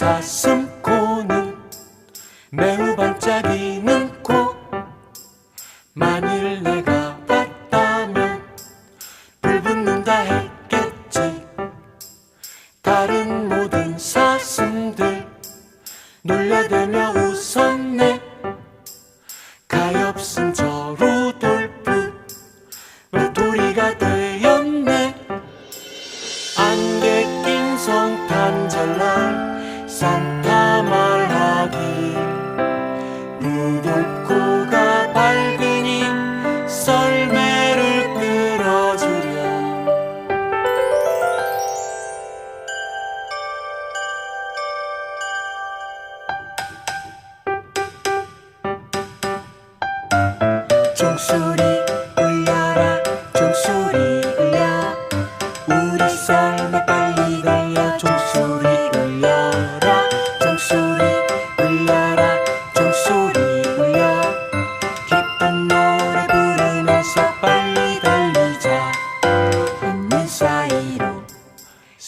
가슴 코는 매우 반짝이는 코. 만일 내가 봤다면 불붙는다 했겠지. 다른 모든 사슴들 놀려대며 웃었네. 가엾은 저 루돌프 외톨이가 되었네. 안개 낀 성탄 전날 산타 말하길 루돌코가 밝으니 썰매를 끌어주려 종소리 울려라 종소리 울려. 우리 썰매 빨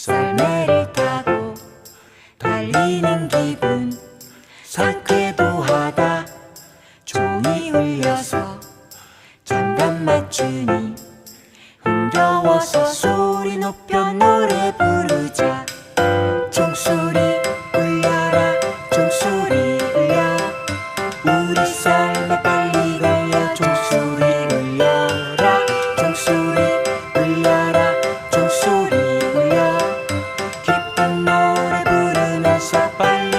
썰매를 타고 달리는 기분. 상쾌도 하다. 종이 울려서 장단 맞추니. 흥겨워서 소리 높여 노래 sa.